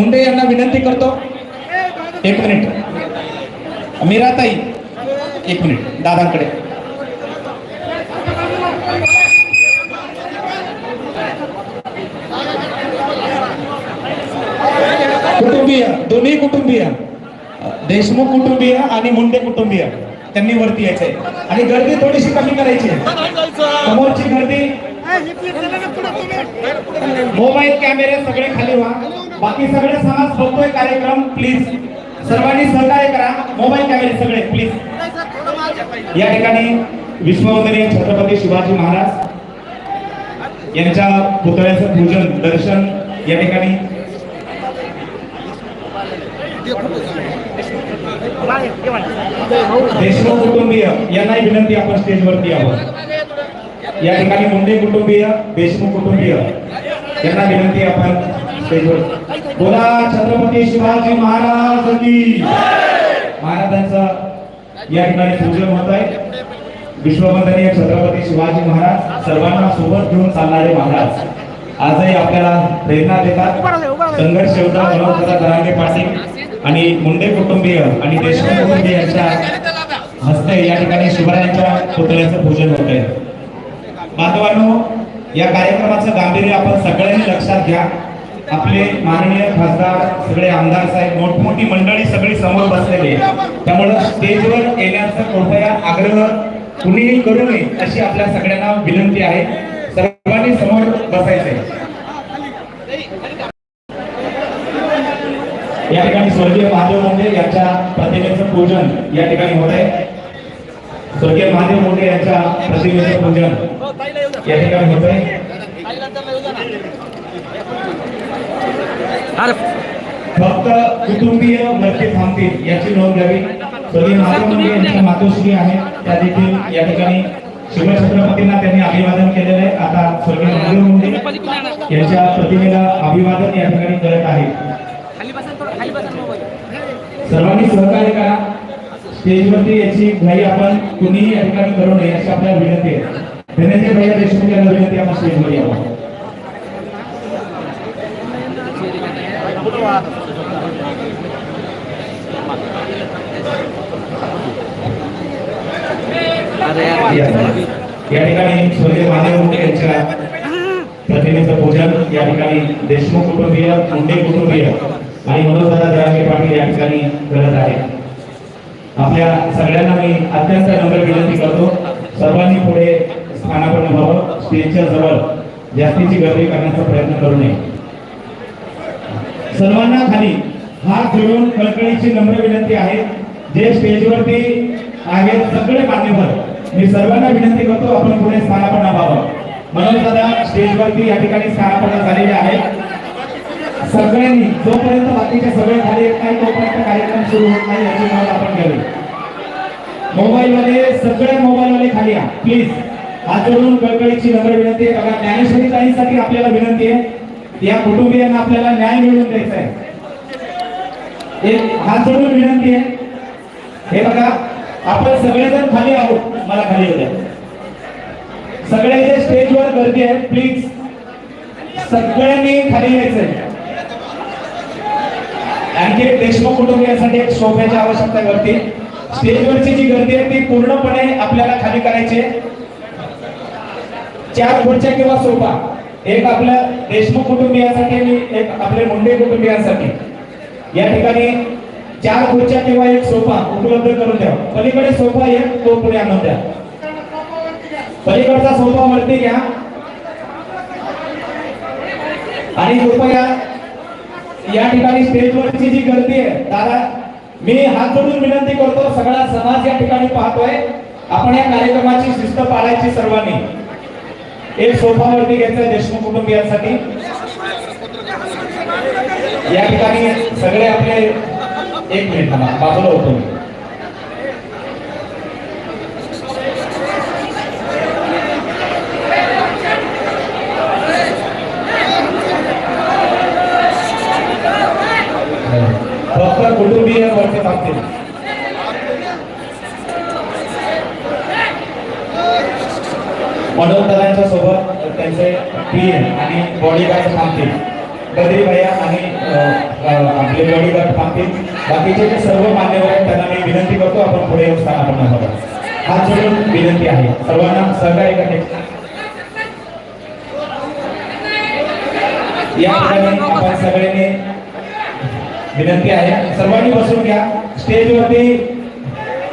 मुंडे यांना विनंती करतो. एक मिनिट. मीराताई. एक मिनिट. दादांकडे. कुटुंबीय. दोन्ही कुटुंबीय. देशमुख कुटुंबीय आणि मुंडे कुटुंबीय. त्यांनी वरती यायचंय. आणि गर्दी थोडीशी कमी करायची आहे. समोरची गर्दी. मोबाईल कॅमेरे सगळे खाली व्हा. बाकी सगळे समाज बघतोय कार्यक्रम प्लीज सर्वांनी सहकार्य करा. मोबाईल कॅमेरे सगळे प्लीज या ठिकाणी विश्ववंदनीय छत्रपती शिवाजी महाराज यांच्या पुतळ्याचं पूजन दर्शन या ठिकाणी. देशमुख कुटुंबीय यांनाही विनंती आपण स्टेजवरती आहोत. या ठिकाणी मुंडे कुटुंबीय देशमुख कुटुंबीय यांना विनंती आपण बोला छत्रपती शिवाजी महाराज की या ठिकाणी पूजन होत आहे. विश्ववंदनीय छत्रपती शिवाजी महाराज सर्वांना सोबत घेऊन चालणारे महाराज. आजही आपल्याला प्रेरणा देतात. संघर्ष योद्धा मनोहर दरांगे पाटील आणि मुंडे कुटुंबीय आणि देशमुख कुटुंबीय यांच्या हस्ते या ठिकाणी शिवरायांच्या पुतळ्याचं पूजन होत आहे. बांधवांनो या कार्यक्रमाचं गांभीर्य आपण सगळ्यांनी लक्षात घ्या. आपले माननीय खासदार सगळे आमदार साहेब मोठमोठी मंडळी सगळी समोर बसलेली त्यामुळं स्टेजवर येण्याचा कृपया आग्रह कुणीही करू नये अशी आपल्या सगळ्यांना विनंती आहे. सर्वांनी समोर बसायचंय. या ठिकाणी स्वर्गीय महादेव मोठे यांच्या प्रतिमेचं पूजन या ठिकाणी होत आहे. स्वर्गीय महादेव मोठे यांच्या प्रतिमेचं पूजन या ठिकाणी होत आहे. फक्त कुटुंबीय वरती थांबतील याची नोंद घ्यावी. महादेव मुंडे यांच्या मातोश्री आहे. त्या देखील या ठिकाणी शिवछत्रपतींना त्यांनी अभिवादन केलेलं आहे. आता स्वर्गीय महादेव मुंडे यांच्या प्रतिमेला अभिवादन या ठिकाणी करत आहे सर्वांनी सहकार्य करा. स्टेजवरती याची घाई आपण कुणीही या ठिकाणी करू नये अशी आपल्याला विनंती आहे. धनंजय भैया देशमुख यांना विनंती आपण स्टेजवर यावं या या ठिकाणी स्वर्गीय महादेव मुंडे यांच्या प्रतिमेचं पूजन. या ठिकाणी देशमुख कुटुंबीय मुंडे कुटुंबीय आणि मनोजदादा जरांगे पाटील या ठिकाणी करत आहे. आपल्या सगळ्यांना मी अत्यंत नम्र विनंती करतो. सर्वांनी पुढे स्थानापन्न व्हावं. स्टेजच्या जवळ जास्तीची गर्दी करण्याचा प्रयत्न करू नये. सर्वांना खाली हात जोडून कळकळीची नम्र विनंती आहे. जे स्टेजवरती आहेत सगळे मान्यवर मी सर्वांना विनंती करतो आपण पुढे स्थानापन्न व्हावं. म्हणून दादा स्टेजवरती या ठिकाणी स्थानापन्न झालेले आहेत. सगळ्यांनी जोपर्यंत बाकीच्या सगळे खाली येत नाही तोपर्यंत कार्यक्रम सुरू होत नाही याची नोंद आपण घ्यावी. मोबाईलवाले सगळे मोबाईलवाले खाली या. प्लीज हात जोडून कळकळीची नम्र विनंती आहे. बघा ज्ञानेश्वरी ताईंसाठी आपल्याला विनंती आहे. या कुटुंबियांना आपल्याला न्याय मिळवून द्यायचा आहे. एक हात जोडून विनंती आहे. हे बघा आपण सगळेजण खाली आहोत मला खाली येऊ द्या. सगळे जे स्टेजवर गर्दी आहे प्लीज सगळ्यांनी खाली यायचंय आणखी एक देशमुख कुटुंबियांसाठी एक सोफ्याची आवश्यकता करते स्टेजवरची जी गर्दी आहे ती पूर्णपणे आपल्याला खाली करायची आहे. चार खुर्च्या किंवा सोफा. एक आपल्या देशमुख कुटुंबियांसाठी आणि एक आपले मुंडे कुटुंबियांसाठी. या ठिकाणी चार खुर्च्या किंवा एक सोफा उपलब्ध करून द्या. पलीकडे सोफा एक तो पुढे आणून द्या. पलीकडचा सोफा वरती घ्या. आणि कृपया या ठिकाणी स्टेजवरची जी गर्दी आहे दादा मी हात जोडून विनंती करतो सगळा समाज या ठिकाणी पाहतोय. आपण या कार्यक्रमाची शिस्त पाळायची सर्वांनी. एक सोफावरती घ्यायचं देशमुख ठिकाणी सगळे आपले एक मिनिट थांबा, बाजूला होतो मी फक्त कुटुंबीय वरती थांबतील मडवतरांच्या सोबत त्यांचे पी एम आणि बॉडीगार्ड थांबतील. बद्री भैया आणि आपले बॉडीगार्ड थांबतील. बाकीचे जे सर्व मान्यवर आहेत त्यांना मी विनंती करतो आपण पुढे येऊ स्थान आपण हा सगळं विनंती आहे. सर्वांना सहकार्य करते या ठिकाणी आपण सगळ्यांनी विनंती आहे. सर्वांनी बसून घ्या. स्टेजवरती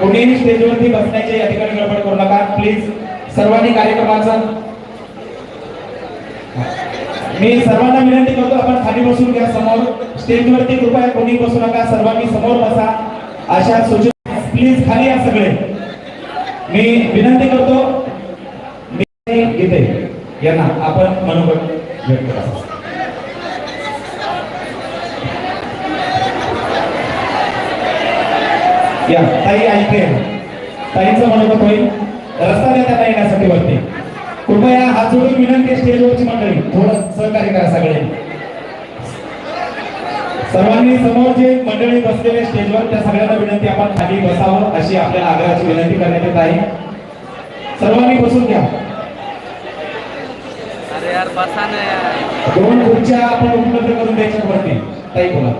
कोणीही स्टेजवरती बसण्याची या ठिकाणी गडबड करू नका. प्लीज सर्वांनी कार्यक्रमाचं मी सर्वांना विनंती करतो आपण खाली बसून घ्या समोर. स्टेजवरती कृपया कोणी बसू नका सर्वांनी समोर बसा. अशा सूचना प्लीज खाली या सगळे. मी विनंती करतो मी इथे यांना आपण मनोगत व्यक्त करा या ताई ऐकते ताईचं मनोगत होईल. रस्ता देता येण्यासाठी वाटते कृपया हात जोडून विनंती स्टेजवरची मंडळी. थोडं सहकार्य करा सगळे सर्वांनी समोर जे मंडळी बसलेले स्टेजवर त्या सगळ्यांना विनंती आपण खाली बसावं अशी आपल्याला आग्रहाची विनंती करण्यात येत आहे. सर्वांनी बसून घ्या. दोन खुर्च्या आपण उपलब्ध करून द्यायच्या वरती. ताई बोला.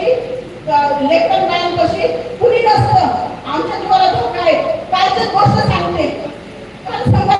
कशी? लेखन गायन कशी? कुणी नसतं. आमच्या जीवाला धोका आहे. कालचीच गोष्ट सांगते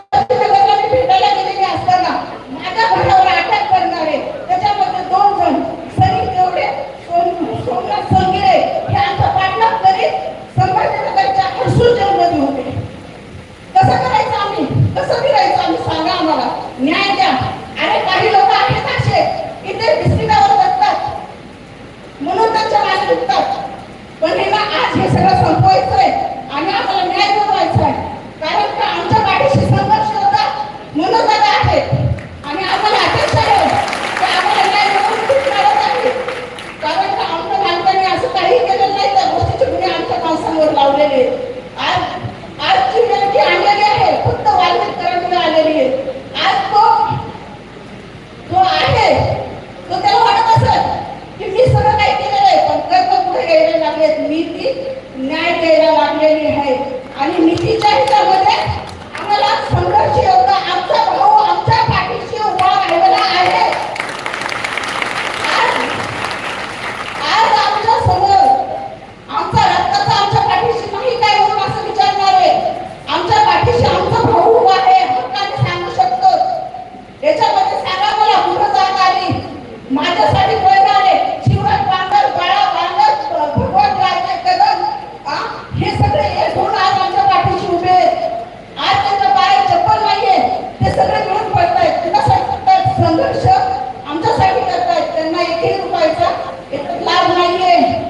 आमच्यासाठी करतायत. त्यांना एकही रुपयाचा लाभ नाहीये.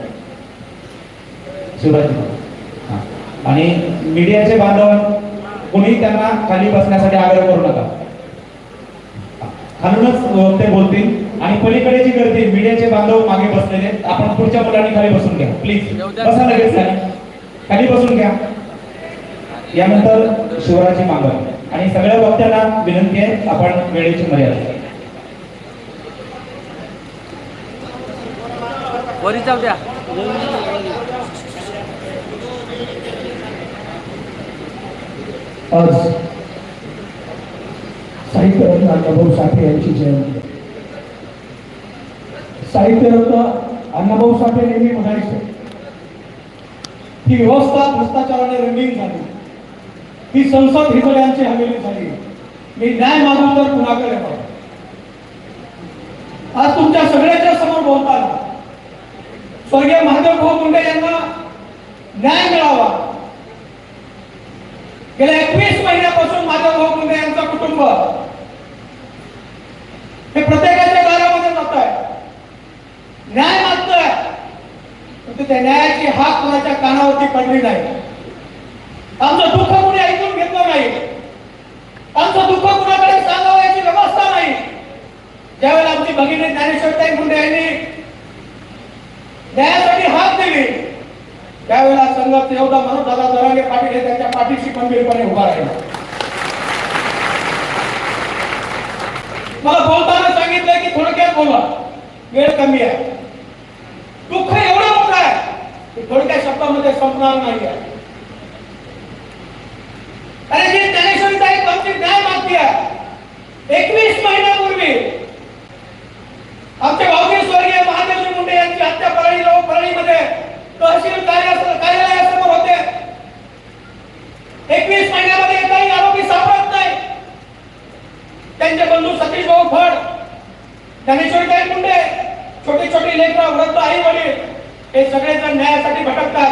बांधव आणि मीडियाचे बांधव कोणी त्यांना खाली बसण्यासाठी आग्रह करू नका. खालूनच ते बोलतील आणि पलीकडे जी गर्दी मीडियाचे बांधव मागे बसलेले आपण पुढच्या मुलांनी खाली बसून घ्या. प्लीज बसा लगेच खाली. खाली बसून घ्या. यानंतर शिवराजी मांगल आणि सगळ्या वक्त्यांना विनंती आहे आपण वेळेची मर्यादा. वरी जाऊ द्या. आज साहित्यरत्न अण्णाभाऊ साठे यांची जयंती. साहित्यरत्न अण्णाभाऊ साठे नेहमी म्हणायचे ही व्यवस्था भ्रष्टाचाराने रंगीन झाली. ही संसद हिजड्यांची हवेली झाली. मी न्याय मागून तर कुणाकडे आज तुमच्या सगळ्याच्या समोर बोलताना स्वर्गीय महादेव भाऊ मुंडे यांना न्याय मिळावा. गेल्या एकवीस महिन्यापासून माझा भाऊ मुंडे यांचं कुटुंब. हे प्रत्येकाच्या घरामध्ये जात आहे. न्याय मागतोय. परंतु त्या न्यायाची हाक कोणाच्या कानावरती पडली नाही. आमचं दुःख कुणी ऐकून घेतलं नाही. आमचं दुःख कुणाकडे सांगावयाची व्यवस्था नाही. ज्यावेळेला आमची भगिनी ज्ञानेश्वरताई मुंडे यांनी न्यायासाठी हाक दिली त्यावेळेला संघर्ष एवढा म्हणून दादा दरांगे पाटील हे त्यांच्या पाठीशी खंबीरपणे उभा राहिला. मला बोलताना सांगितलं की थोडक्यात बोला वेळ कमी आहे. दुःख एवढं मोठं आहे की थोडक्या शब्दामध्ये संपणार नाही आहे. अरे जी ज्ञानेश्वरी ताई आमची न्याय मागती आहे एकवीस हे सगळेजण न्यायासाठी भटकतात.